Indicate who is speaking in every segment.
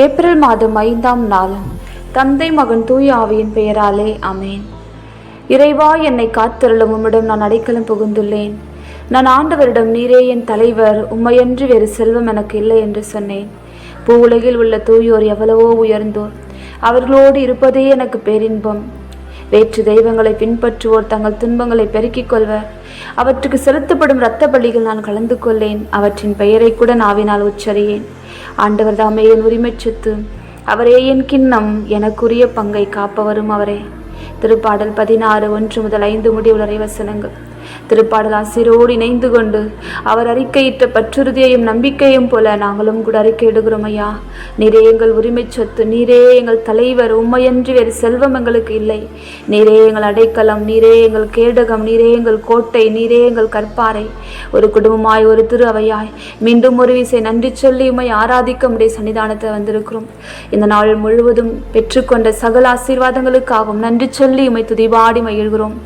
Speaker 1: April மாதம் ஐந்தாம் நாள். தந்தை மகன் தூய ஆவியின் பெயராலே அமேன் இறைவா என்னை காத்திருளும். உம்மிடம் நான் அடைக்கலம் புகுந்துள்ளேன். நான் ஆண்டவரிடம் நீரே என் தலைவர். உம்மையன்று வேறு செல்வம் எனக்கு இல்லை என்று சொன்னேன். பூ உலகில் உள்ள தூயோர் எவ்வளவோ உயர்ந்தோர். அவர்களோடு இருப்பதே எனக்கு பேரின்பம். வேற்று தெய்வங்களை பின்பற்றுவோர் தங்கள் துன்பங்களை பெருக்கிக் கொள்வர். அவற்றுக்கு செலுத்தப்படும் இரத்த பலிகள் நான் கலந்து கொள்ளேன். அவற்றின் பெயரை கூட நாவினால் உச்சரியேன். ஆண்டவர் தாமே என் உரிமைச் சொத்து. அவரே என் கிண்ணம். எனக்குரிய பங்கை காப்பவரும் அவரே. திருப்பாடல் பதினாறு ஒன்று முதல் ஐந்து முடிவுள்ள வசனங்கள். திருப்பாடலாசிரோடு இணைந்து கொண்டு அவர் அறிக்கையிட்ட பற்றுறுதியையும் நம்பிக்கையும் போல நாங்களும் கூட அறிக்கையிடுகிறோம் ஐயா. நீரே எங்கள் உரிமை சொத்து நீரே எங்கள் தலைவர் உண்மையன்றி வேறு செல்வம் எங்களுக்கு இல்லை. நீரே எங்கள் அடைக்கலம் நீரே எங்கள் கேடகம் நீரே எங்கள் கோட்டை நீரே எங்கள் கற்பாறை. ஒரு குடும்பமாய் ஒரு திரு அவையாய் மீண்டும் ஒரு விசை நன்றி சொல்லி உமை ஆராதிக்க முடிய சன்னிதானத்தை வந்திருக்கிறோம். இந்த நாள் முழுவதும் பெற்றுக்கொண்ட சகல ஆசீர்வாதங்களுக்காகவும் நன்றி சொல்லி உமை துதிபாடி மகிழ்கிறோம்.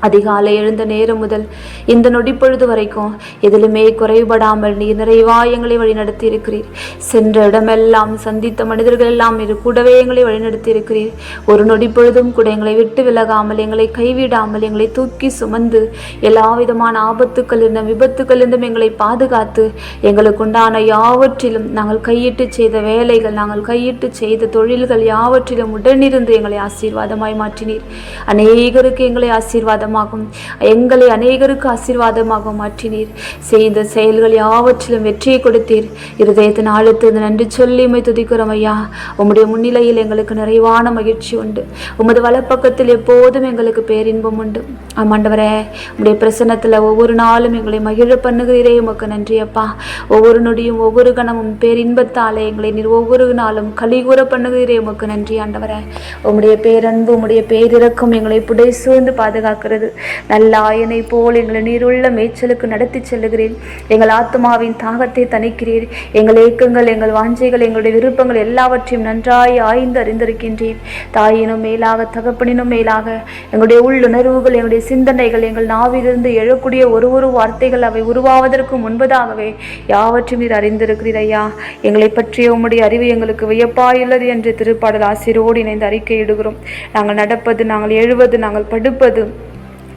Speaker 1: அதிகாலை எழுந்த நேரம் முதல் இந்த நொடி பொழுது வரைக்கும் எதிலுமே குறைபடாமல் நீர் நிறைவா எங்களை வழிநடத்தி இருக்கிறீர் சென்ற இடமெல்லாம் சந்தித்த மனிதர்கள் எல்லாம் இரு கூடவே எங்களை வழிநடத்தி இருக்கிறீர் ஒரு நொடி பொழுதும் கூட எங்களை விட்டு விலகாமல் எங்களை கைவிடாமல் எங்களை தூக்கி சுமந்து எல்லா விதமான ஆபத்துக்களிருந்தும் விபத்துக்களிருந்தும் எங்களை பாதுகாத்து எங்களுக்கு உண்டான யாவற்றிலும் நாங்கள் கையிட்டு செய்த வேலைகள் நாங்கள் கையிட்டு செய்த தொழில்கள் யாவற்றிலும் உடனிருந்து எங்களை ஆசீர்வாதமாய் மாற்றினீர். அநேகருக்கு எங்களை ஆசீர்வாதம் ஆசீர்வாதமாகும் எங்களை அநேகருக்கு ஆசீர்வாதமாக மாற்றினீர். செய்த செயல்கள் யாவற்றிலும் வெற்றியை கொடுத்தீர். இருதயத்தின் ஆழத்திலிருந்து நன்றி சொல்லி உம்மை துதிக்கிறோம் ஐயா. உம்முடைய முன்னிலையில் எங்களுக்கு நிறைவான மகிழ்ச்சி உண்டு. உமது வலப்பக்கத்தில் எப்போதும் எங்களுக்கு பேரின்பம் உண்டு. ஆமாண்டவரே உடைய பிரசன்னத்தில் ஒவ்வொரு நாளும் எங்களை மகிழ பண்ணுகிறீரே உமக்கு நன்றி அப்பா. ஒவ்வொரு நொடியும் ஒவ்வொரு கணமும் பேரின்பத்தாலே எங்களை நீர் ஒவ்வொரு நாளும் கலிகூற பண்ணுகிறீரே உமக்கு நன்றி ஆண்டவரே. உம்முடைய பேரன்பு உம்முடைய பேரிறக்கம் எங்களை புடை சூழ்ந்து பாதுகாக்கிறது. நல்ல ஆயனை போல் எங்களை நீருள்ள மேய்ச்சலுக்கு நடத்தி செல்லுகிறேன் எங்கள் ஆத்மாவின் தாகத்தை தணிக்கிறீர். எங்கள் ஏக்கங்கள் எங்கள் வாஞ்சைகள் எங்களுடைய விருப்பங்கள் எல்லாவற்றையும் நன்றாய் ஆய்ந்து அறிந்திருக்கின்றேன் தாயினும் மேலாக தகப்பனினும் மேலாக எங்களுடைய உள்ளுணர்வுகள் எங்களுடைய சிந்தனைகள் எங்கள் நாவிலிருந்து எழக்கூடிய ஒரு ஒரு வார்த்தைகள் அவை உருவாவதற்கு முன்பதாகவே யாவற்றையும் நீர் அறிந்திருக்கிறீர் ஐயா. எங்களை பற்றிய உம்முடைய அறிவு எங்களுக்கு வியப்பாயுள்ளது என்று திருப்பாடல் ஆசிரோடு இணைந்து அறிக்கையிடுகிறோம். நாங்கள் நடப்பது நாங்கள் எழுவது நாங்கள் படுப்பது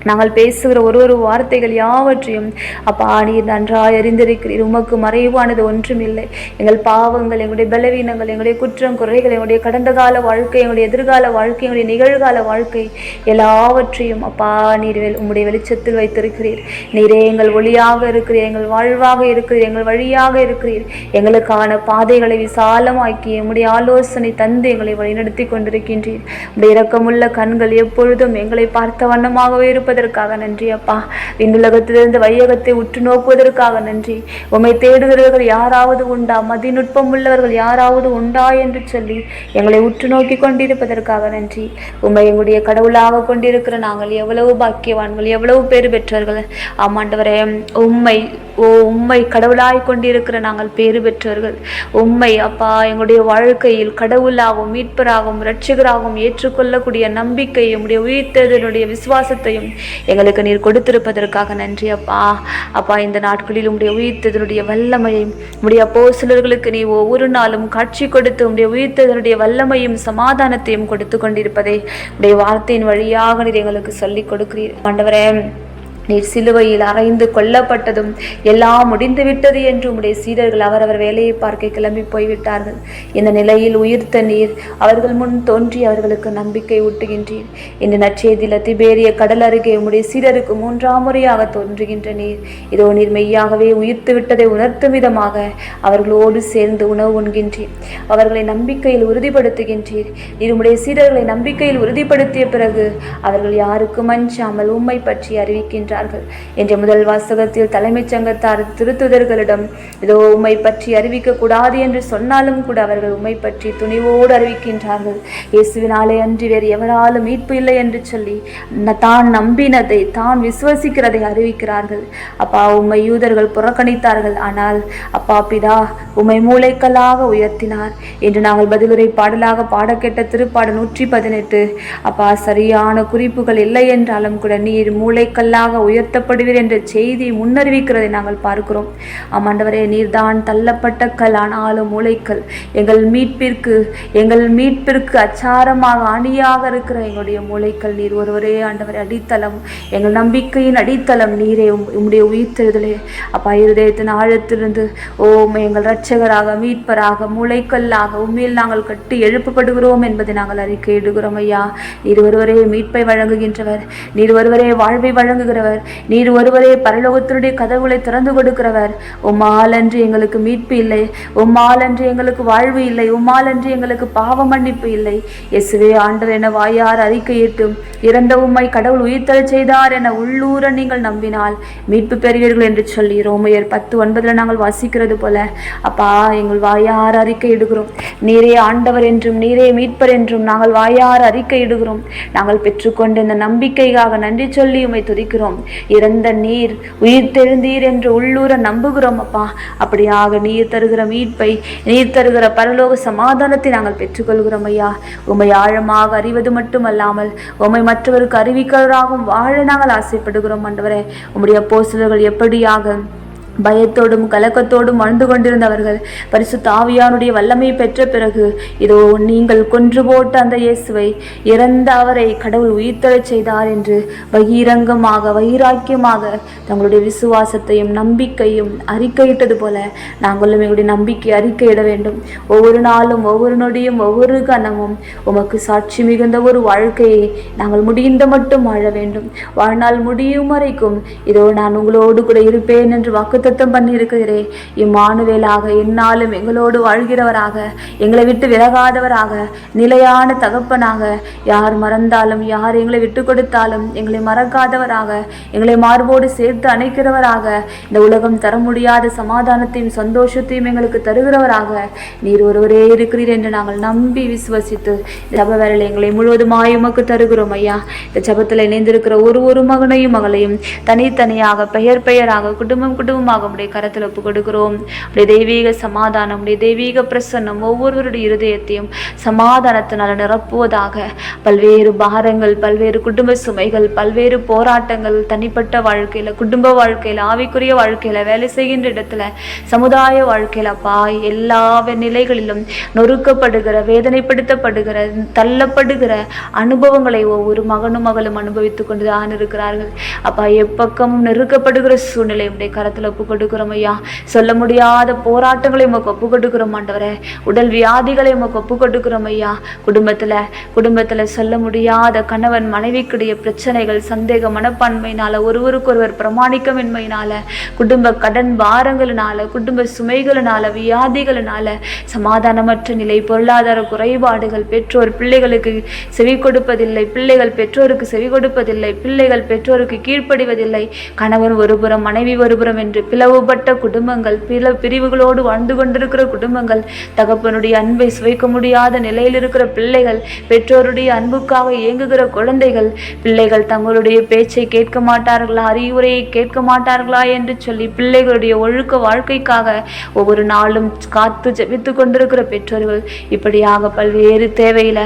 Speaker 1: நாங்கள் பேசுகிற ஒரு ஒரு வார்த்தைகள் யாவற்றையும் அப்பா நீர் நன்றாய் அறிந்திருக்கிறீர். உமக்கு மறைவானது ஒன்றுமில்லை எங்கள் பாவங்கள் எங்களுடைய பலவீனங்கள் எங்களுடைய குற்றம் குறைகள் எங்களுடைய கடந்த கால வாழ்க்கை எங்களுடைய எதிர்கால வாழ்க்கை எங்களுடைய நிகழ்கால வாழ்க்கை எல்லாவற்றையும் அப்பா நீர் உம்முடைய வெளிச்சத்தில் வைத்திருக்கிறீர். நீரே எங்கள் ஒளியாக இருக்கிறீர். எங்கள் வாழ்வாக இருக்கிறீர். எங்கள் வழியாக இருக்கிறீர். எங்களுக்கான பாதைகளை விசாலமாக்கி எம்முடைய ஆலோசனை தந்து எங்களை வழிநடத்தி கொண்டிருக்கின்றீர். உடைய இரக்கமுள்ள கண்கள் எப்பொழுதும் எங்களை பார்த்த வண்ணமாகவே இருப்பதற்காக நன்றி அப்பா. விண்ணுலகத்திலிருந்து வையகத்தை உற்று நோக்குவதற்காக நன்றி. உம்மை தேடுகிறவர்கள் யாராவது உண்டா? மதிநுட்பம் உள்ளவர்கள் யாராவது உண்டா என்று சொல்லி எங்களை உற்று நோக்கி கொண்டிருப்பதற்காக நன்றி. உம்மை எங்களுடைய கடவுளாக கொண்டிருக்கிற நாங்கள் எவ்வளவு பாக்கியவான்கள் எவ்வளவு பேர் பெற்றவர்கள் ஆமாண்டவரே உம்மை ஓ உம்மை கடவுளாய் கொண்டிருக்கிற நாங்கள் பேறு பெற்றவர்கள் உம்மை அப்பா எங்களுடைய வாழ்க்கையில் கடவுளாகவும் மீட்பராகவும் இரட்சகராகவும் ஏற்றுக்கொள்ளக்கூடிய நம்பிக்கையும் உடைய உயிர்த்ததனுடைய விசுவாசத்தையும் எங்களுக்கு நீர் கொடுத்திருப்பதற்காக நன்றி அப்பா. அப்பா இந்த நாட்களில் உடைய உயிர்த்ததனுடைய வல்லமையும் உடைய அப்போஸ்தலர்களுக்கு நீ ஒவ்வொரு நாளும் காட்சி கொடுத்து உடைய உயிர்த்ததனுடைய வல்லமையும் சமாதானத்தையும் கொடுத்து கொண்டிருப்பதை உடைய வார்த்தையின் வழியாக நீர் எங்களுக்கு சொல்லிக் கொடுக்கிறீர். ஆண்டவரே நீர் சிலுவையில் அறைந்து கொல்லப்பட்டதும் எல்லாம் முடிந்துவிட்டது என்று உம்முடைய சீடர்கள் அவரவர் வேலையை பார்க்க கிளம்பி போய்விட்டார்கள். இந்த நிலையில் உயிர்த்த நீர் அவர்கள் முன் தோன்றி அவர்களுக்கு நம்பிக்கை ஊட்டுகின்றீர். இந்த நற்செய்தியில் திபேரிய கடல் அருகே உம்முடைய சீடருக்கு மூன்றாம் முறையாக தோன்றுகின்ற நீர். இதோ நீர் மெய்யாகவே உயிர்த்து விட்டதை உணர்த்தும் விதமாக அவர்களோடு சேர்ந்து உணவு உண்கின்றீர். அவர்களை நம்பிக்கையில் உறுதிப்படுத்துகின்றீர். நீர் உம்முடைய சீடர்களை நம்பிக்கையில் உறுதிப்படுத்திய பிறகு அவர்கள் யாருக்கும் அஞ்சாமல் உம்மை பற்றி என்றார்கள் என்ற முதல் வாசகத்தில் தலைமைச் சங்கத்தார் திருத்துதர்களிடம் இதோ உம்மை பற்றி அறிவிக்க கூடாது என்று சொன்னாலும் கூட அவர்கள் உம்மை பற்றி துணிவோடு அறிவிக்கின்றார்கள். இயேசுவினாலே அன்றி வேறு எவராலும் மீட்பு இல்லை என்று சொல்லி தான் நம்பினதை தான் விசுவசிக்கிறதை அறிவிக்கிறார்கள். அப்பா உம்மை யூதர்கள் புறக்கணித்தார்கள். ஆனால் அப்பா பிதா உம்மை மூளைக்கல்லாக உயர்த்தினார். என்று நாங்கள் பதிலுரை பாடலாக பாட கேட்ட திருப்பாடல் நூற்றி பதினெட்டு. அப்பா சரியான குறிப்புகள் இல்லை என்றாலும் கூட நீர் மூளைக்கல்லாக உயர்த்தப்படுவீர் என்ற செய்தி முன்னறிவிக்கிறதை நாங்கள் பார்க்கிறோம். ஆமாண்டவரே நீர்தான் தள்ளப்பட்ட கல் ஆனாலும் மூளைக்கல். எங்கள் மீட்பிற்கு எங்கள் மீட்பிற்கு அச்சாரமாக அணியாக இருக்கிற எங்களுடைய மூளைக்கல் நீர். ஒருவரே ஆண்டவரே அடித்தளம் எங்கள் நம்பிக்கையின் அடித்தளம் நீரே உம்- உம்முடைய உயிர்த்தெழுதலே. அப்பா இருதயத்தின் ஆழத்திலிருந்து ஓம் எங்கள் இரட்சகராக மீட்பராக மூளைக்கல்லாக உண்மையில் நாங்கள் கட்டி எழுப்பப்படுகிறோம் என்பதை நாங்கள் அறிக்கையிடுகிறோம் ஐயா. நீர் ஒருவரே மீட்பை வழங்குகின்றவர். நீர் ஒருவரே வாழ்வை வழங்குகிறவர். நீர் ஒருவரே பரலோகத்தினுடைய கதவுகளை திறந்து கொடுக்கிறவர். உம்மால் அன்று எங்களுக்கு மீட்பு இல்லை. உம்மால் அன்று எங்களுக்கு வாழ்வு இல்லை. உம்மால் அன்று எங்களுக்கு பாவ மன்னிப்பு இல்லை. எசுவே ஆண்டவர் என வாயார் அறிக்கையிட்டும் இறந்த உம்மை கடவுள் உயிர்த்தல் செய்தார் என உள்ளூர நீங்கள் நம்பினால் மீட்பு பெறுவீர்கள் என்று சொல்லி ரோமையர் பத்து ஒன்பதுல நாங்கள் வாசிக்கிறது போல அப்பா எங்கள் வாயார் அறிக்கையிடுகிறோம் நீரே ஆண்டவர் என்றும் நீரே மீட்பர் என்றும் நாங்கள் வாயார் அறிக்கையிடுகிறோம் நாங்கள் பெற்றுக்கொண்ட இந்த நம்பிக்கைக்காக நன்றி சொல்லி உமை துதிக்கிறோம். இறந்த நீர் உயிர் தெழுந்தீர் என்று உள்ளூர நம்புகிறோம் அப்பா அப்படியாக நீர் தருகிற மீட்பை நீர் தருகிற பரலோக சமாதானத்தை நாங்கள் பெற்றுக்கொள்கிறோம் ஐயா. உம்மை ஆழமாக அறிவது மட்டுமல்லாமல் உம்மை மற்றவருக்கு அறிவிக்கிறவராகவும் வாழ நாங்கள் ஆசைப்படுகிறோம் ஆண்டவரே. உம்முடைய போசலர்கள் எப்படியாக பயத்தோடும் கலக்கத்தோடும் வாழ்ந்து கொண்டிருந்தவர்கள் பரிசு தாவியானுடைய வல்லமை பெற்ற பிறகு இதோ நீங்கள் கொன்று போட்ட அந்த இயேசுவை இறந்த அவரை கடவுள் உயிர்த்தெழச் செய்தார் என்று பகிரங்கமாக வைராக்கியமாக தங்களுடைய விசுவாசத்தையும் நம்பிக்கையும் அறிக்கையிட்டது போல நாங்களும் எங்களுடைய நம்பிக்கை அறிக்கையிட வேண்டும். ஒவ்வொரு நாளும் ஒவ்வொரு நொடியும் ஒவ்வொரு கணமும் உமக்கு சாட்சி மிகுந்த ஒரு வாழ்க்கையை நாங்கள் முடிந்த மட்டும் வாழ வேண்டும். வாழ்நாள் முடியும் வரைக்கும் இதோ நான் உங்களோடு கூட இருப்பேன் என்று வாக்கு வாக்குத்தத்தம் பண்ணியிருக்கிறே இம்மானுவேலாக எந்நாளும் எங்களோடு வாழ்கிறவராக எங்களை விட்டு விலகாதவராக நிலையான தகப்பனாக யார் மறந்தாலும் யார் எங்களை விட்டு கொடுத்தாலும் எங்களை மறக்காதவராக எங்களை மார்போடு சேர்த்து அணைக்கிறவராக இந்த உலகம் தர முடியாத சமாதானத்தையும் சந்தோஷத்தையும் எங்களுக்கு தருகிறவராக நீர் ஒருவரே இருக்கிறீர் என்று நாங்கள் நம்பி விசுவசித்து ஜப வேலையில் எங்களை முழுவதுமாய் உமக்கு தருகிறோம் ஐயா. இந்த ஜபத்தில் இணைந்திருக்கிற ஒரு ஒரு மகனையும் மகளையும் தனித்தனியாக பெயர் பெயராக குடும்பம் குடும்பமாக உடைய கரத்தில் ஒப்பு கொடுக்கிறோம் உடைய தெய்வீக சமாதானம் உடைய தெய்வீக பிரசன்னம் ஒவ்வொருவருடைய இருதயத்தையும் சமாதானத்தினால் நிரப்புவதாக பல்வேறு பாரங்கள் பல்வேறு குடும்ப சுமைகள் பல்வேறு போராட்டங்கள் தனிப்பட்ட வாழ்க்கையில குடும்ப வாழ்க்கையில ஆவிக்குரிய வாழ்க்கையில வேலை செய்கின்ற இடத்துல சமுதாய வாழ்க்கையில அப்பா எல்லா நிலைகளிலும் நொறுக்கப்படுகிற வேதனைப்படுத்தப்படுகிற தள்ளப்படுகிற அனுபவங்களை ஒவ்வொரு மகனும் மகளும் அனுபவித்துக் கொண்டுதான் இருக்கிறார்கள். அப்பா எப்பக்கம் நெருக்கப்படுகிற சூழ்நிலை உடைய கரத்தில் ஒப்பு கொடுக்கிறோம் ஐயா சொல்ல முடியாத போராட்டங்களை உமக்கு ஒப்பு கொடுக்கிறோம் ஆண்டவரே. உடல் வியாதிகளை உமக்கு ஒப்பு கொடுக்கிறோம் ஐயா குடும்பத்தில் குடும்பத்தில் சொல்ல முடியாத கணவன் மனைவிக்குடைய பிரச்சனைகள் சந்தேக மனப்பான்மையினால ஒருவருக்கொருவர் பிரமாணிக்கமின்மையினால குடும்ப கடன் பாரங்களினால குடும்ப சுமைகளினால வியாதிகளினால சமாதானமற்ற நிலை பொருளாதார குறைபாடுகள் பெற்றோர் பிள்ளைகளுக்கு செவி கொடுப்பதில்லை பிள்ளைகள் பெற்றோருக்கு செவி கொடுப்பதில்லை பிள்ளைகள் பெற்றோருக்கு கீழ்ப்படிவதில்லை கணவன் ஒருபுறம் மனைவி ஒருபுறம் என்று பிளவுபட்ட குடும்பங்கள் பிள பிரிவுகளோடு வாழ்ந்து கொண்டிருக்கிற குடும்பங்கள் தகப்பனுடைய அன்பை சுவைக்க முடியாத நிலையில் இருக்கிற பிள்ளைகள் பெற்றோருடைய அன்புக்காக இயங்குகிற குழந்தைகள் பிள்ளைகள் தங்களுடைய பேச்சை கேட்க மாட்டார்களா அறிவுரையை கேட்க மாட்டார்களா என்று சொல்லி பிள்ளைகளுடைய ஒழுக்க வாழ்க்கைக்காக ஒவ்வொரு நாளும் காத்து ஜெபித்து கொண்டிருக்கிற பெற்றோர்கள் இப்படியாக பல்வேறு தேவையில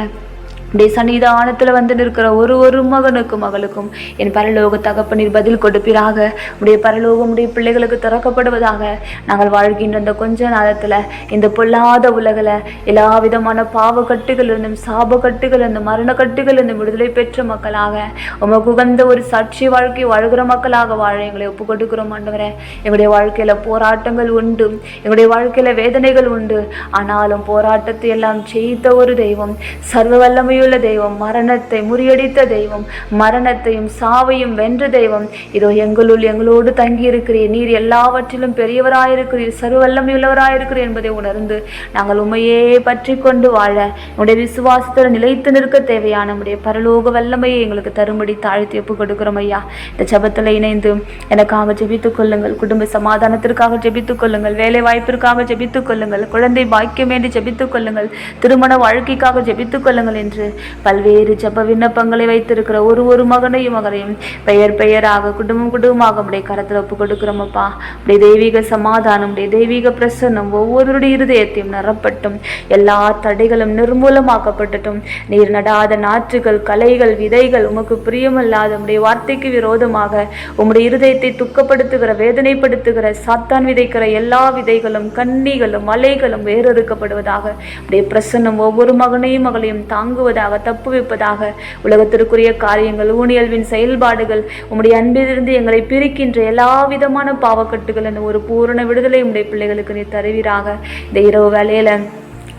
Speaker 1: உடைய சன்னிதானத்தில் வந்து நிற்கிற ஒரு ஒரு மகனுக்கும் மகளுக்கும் என் பரலோக தகப்பனீர் பதில் கொடுப்பீராக. உடைய பரலோகம் உடைய பிள்ளைகளுக்கு திறக்கப்படுவதாக நாங்கள் வாழ்கின்ற இந்த கொஞ்ச நேரத்தில் இந்த பொல்லாத உலகில் எல்லா விதமான பாவக்கட்டுகளிலிருந்தும் கட்டுகளிலிருந்தும் சாப கட்டுகளிலிருந்தும் மரண விடுதலை பெற்ற மக்களாக உமக்கு உகந்த ஒரு சாட்சி வாழ்க்கை வாழ்கிற மக்களாக வாழ எங்களை ஒப்பு கொடுக்கிறோம் ஆண்டவரே. எங்களுடைய வாழ்க்கையில் போராட்டங்கள் உண்டு எங்களுடைய வாழ்க்கையில் வேதனைகள் உண்டு. ஆனாலும் போராட்டத்தை எல்லாம் செய்த ஒரு தெய்வம் சர்வ கிருபையுள்ள தெய்வம் மரணத்தை முறியடித்த தெய்வம் மரணத்தையும் சாவையும் வென்ற தெய்வம். இதோ எங்களுள் எங்களோடு தங்கி இருக்கிறீர் நீர் எல்லாவற்றிலும் பெரியவராயிருக்கிறீர். சர்வ வல்லமையுள்ளவராயிருக்கிறீர் என்பதை உணர்ந்து நாங்கள் உண்மையே பற்றி கொண்டு வாழ உடைய விசுவாசத்தில் நிலைத்து நிற்க தேவையான நம்முடைய பரலோக வல்லமையை எங்களுக்கு தரும்படி தாழ்த்தி ஒப்பு கொடுக்கிறோம் ஐயா. இந்த ஜெபத்தில் இணைந்து எனக்காக ஜெபித்துக் கொள்ளுங்கள். குடும்ப சமாதானத்திற்காக ஜெபித்துக் கொள்ளுங்கள். வேலை வாய்ப்பிற்காக ஜெபித்துக் கொள்ளுங்கள். குழந்தை பாக்கியம் வேண்டி ஜெபித்துக் கொள்ளுங்கள். திருமண வாழ்க்கைக்காக ஜெபித்துக் கொள்ளுங்கள் என்று பல்வேறு ஜப விண்ணப்பங்களை வைத்திருக்கிற ஒரு ஒரு மகனையும் மகனையும் பெயர் பெயராக குடும்பம் குடும்பமாக உடைய கரத்தில் ஒப்பு கொடுக்கிறோமப்பா உடைய தெய்வீக சமாதானம் உடைய தெய்வீக பிரசன்னம் ஒவ்வொருடைய இருதயத்தையும் நிரப்பட்டும். எல்லா தடைகளும் நிர்மூலமாக்கப்பட்டுட்டும். நீர் நடாத நாற்றுகள் கலைகள் விதைகள் உமக்கு பிரியமல்லாத உடைய வார்த்தைக்கு விரோதமாக உம்முடைய இருதயத்தை துக்கப்படுத்துகிற வேதனைப்படுத்துகிற சாத்தான் விதைக்கிற எல்லா விதைகளும் கன்னிகளும் மலைகளும் வேறறுக்கப்படுவதாக உடைய பிரசன்னம் ஒவ்வொரு மகனையும் மகளையும் தாங்குவதாக தப்புவிப்பதாக உலகத்திற்குரிய காரியங்கள் ஊனியல்வின் செயல்பாடுகள் உம்முடைய அன்பிலிருந்து எங்களை பிரிக்கின்ற எல்லா விதமான பாவக்கட்டுகள் என்ற ஒரு பூரண விடுதலை உம்முடைய பிள்ளைகளுக்கு நீ தருவீராக. இந்த இரவு வேலையில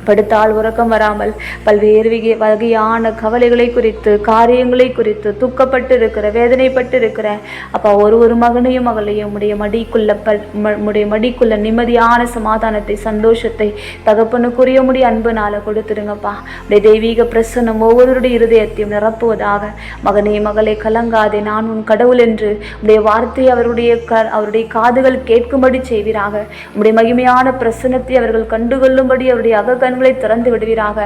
Speaker 1: படுத்தால் உறக்கம் வராமல் பல்வேறு வகை வகையான கவலைகளை குறித்து காரியங்களை குறித்து துக்கப்பட்டு இருக்கிற வேதனைப்பட்டு இருக்கிற அப்பா ஒரு ஒரு மகனையும் மகளையும் உடைய மடிக்குள்ள பல் ம- உடைய மடிக்குள்ள நிம்மதியான சமாதானத்தை சந்தோஷத்தை தகப்பனுக்குரிய முடிய அன்புனால கொடுத்துருங்கப்பா. உடைய தெய்வீக பிரசன்னம் ஒவ்வொருடைய இருதயத்தையும் நிரப்புவதாக. மகனே மகளை கலங்காதே நான் உன் கடவுள் என்று உடைய வார்த்தையை அவருடைய க அவருடைய காதுகள் கேட்கும்படி செய்வீராக. உடைய மகிமையான பிரசன்னத்தை அவர்கள் கண்டுகொள்ளும்படி அவருடைய அகக்கண்களை திறந்து விடுவீராக.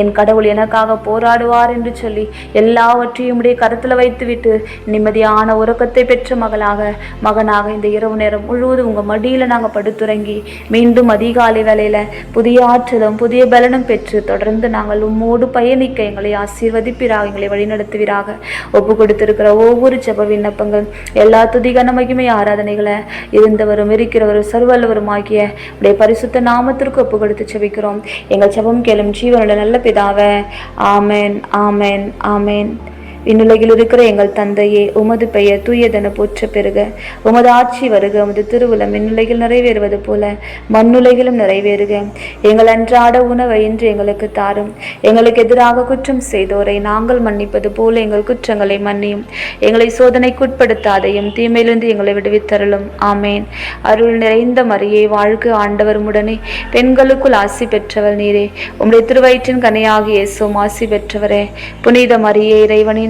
Speaker 1: என் கடவுள் எனக்காக போராடுவார் என்று சொல்லி எல்லாவற்றையும் உடைய கருத்தில் வைத்துவிட்டு நிம்மதியான உறக்கத்தை பெற்ற மகளாக மகனாக இந்த இரவு நேரம் முழுவதும் உங்கள் மடியில் நாங்கள் படுத்துறங்கி மீண்டும் அதிகாலை வேலையில் புதிய ஆற்றலும் புதிய பலனும் பெற்று தொடர்ந்து நாங்கள் உம்மோடு பயணிக்க எங்களை ஆசீர்வதிப்பிறாக எங்களை வழிநடத்துவீராக. ஒப்பு கொடுத்திருக்கிற ஒவ்வொரு செப விண்ணப்பங்கள் எல்லா துதிகன மகிமை ஆராதனைகளை இருந்தவரும் இருக்கிறவரும் சர்வல்லவரும் ஆகிய உடைய பரிசுத்த நாமத்திற்கு ஒப்பு கொடுத்து செபிக்கிறோம் எங்கள் ஜெபம் கேளும் ஜீவனுள்ள நல்ல பிதாவே. ஆமேன் ஆமேன் ஆமேன். இந்நிலையில் இருக்கிற எங்கள் தந்தையே உமது பெயர் தூயதென போற்ற பெறுக. உமது ஆட்சி வருக உமது திருவுளம் இந்நிலையில் நிறைவேறுவது போல மண்ணுலகிலும் நிறைவேறுக. எங்கள் அன்றாட உணவை இன்று எங்களுக்கு தாரும். எங்களுக்கு எதிராக குற்றம் செய்தோரை நாங்கள் மன்னிப்பது போல எங்கள் குற்றங்களை மன்னியும். எங்களை சோதனைக்குட்படுத்தாதையும் தீமையிலிருந்து எங்களை விடுவித்தருளும். ஆமேன். அருள் நிறைந்த மரியே வாழ்க ஆண்டவர் உடனே பெண்களுக்குள் ஆசி பெற்றவள் நீரே. உம்முடைய திருவயிற்றின் கனியாகிய இயேசுவும் ஆசி பெற்றவரே. புனித மரியே இறைவனின்